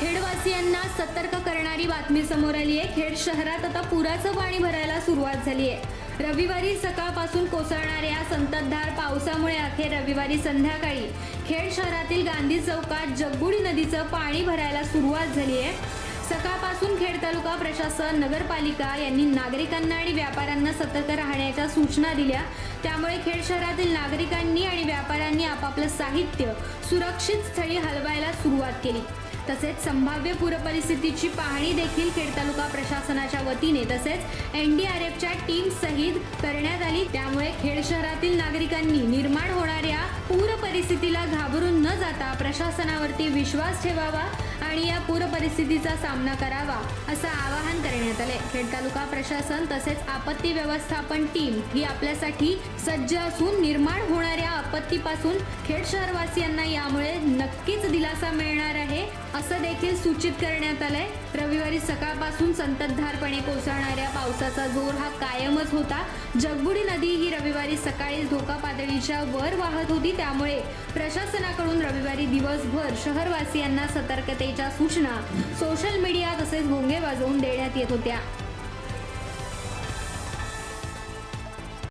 खेडवासियांना सतर्क करणारी बातमी समोर आली आहे खेड शहरात आता पुराचं पाणी भरायला सुरुवात झाली आहे रविवारी सकाळपासून कोसळणाऱ्या संततधार पावसामुळे अखेर रविवारी संध्याकाळी खेड शहरातील गांधी चौकात जगबुडी नदीचं पाणी भरायला सुरुवात झाली आहे सकाळपासून खेड तालुका प्रशासन नगरपालिका यांनी नागरिकांना आणि व्यापाऱ्यांना सतर्क राहण्याच्या सूचना दिल्या. त्यामुळे खेड शहरातील नागरिकांनी आणि व्यापाऱ्यांनी आपापलं साहित्य सुरक्षित स्थळी हलवायला सुरुवात केली. तसेच संभाव्य पूरपरिस्थितीची पाहणी देखील खेड तालुका प्रशासनाच्या वतीने तसेच एन डी आर एफच्या टीम सहित करण्यात आली. त्यामुळे खेड शहरातील नागरिकांनी निर्माण होणाऱ्या पूर परिस्थितीला घाबरून न जाता प्रशासनावरती विश्वास ठेवावा आणि या पूर परिस्थितीचा सामना करावा असं आवाहन करण्यात आले खेड तालुका प्रशासन तसेच आपत्ती व्यवस्थापन टीम ही आपल्यासाठी सज्ज असून निर्माण होणाऱ्या आपत्तीपासून खेड शहरवासियांना यामुळे नक्कीच दिलासा मिळणार आहे. असं देखील सूचित करण्यात आलंय. रविवारी सकाळपासून संततधारपणे कोसळणाऱ्या पावसाचा जोर हा कायमच होता. जगबुडी नदी ही रविवारी सकाळी धोका पातळीच्या वर वाहत होती. त्यामुळे प्रशासनाकडून रविवारी दिवसभर शहरवासियांना सतर्कतेच्या सूचना सोशल मीडिया तसेच भोंगे वाजवून देण्यात येत होत्या.